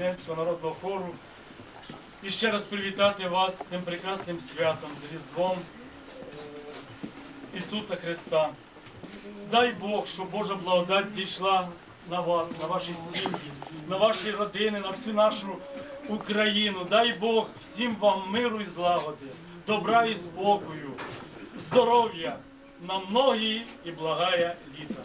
нашого народного хору. І ще раз привітати вас з цим прекрасним святом, з Різдвом е, Ісуса Христа. Дай Бог, щоб Божа благодать зійшла на вас, на ваші сім'ї, на ваші родини, на всю нашу Україну. Дай Бог всім вам миру і злагоди, добра і спокою, здоров'я на многі і благая літа.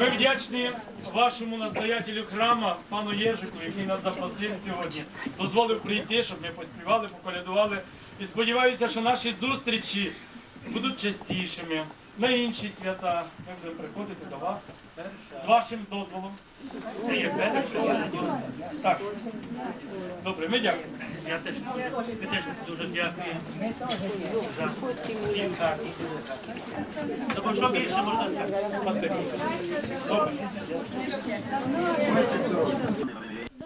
Ми вдячні вашому настоятелю храма, пану Єжику, який нас запросив сьогодні, дозволив прийти, щоб ми поспівали, поколядували. І сподіваюся, що наші зустрічі будуть частішими на інші свята. Ми будемо приходити до вас з вашим дозволом. Це є перше. Так. Добре, ми дякуємо. Я теж, ми теж дуже дякую. Так. Тобто, що більше можна сказати? Спасибі. Добре.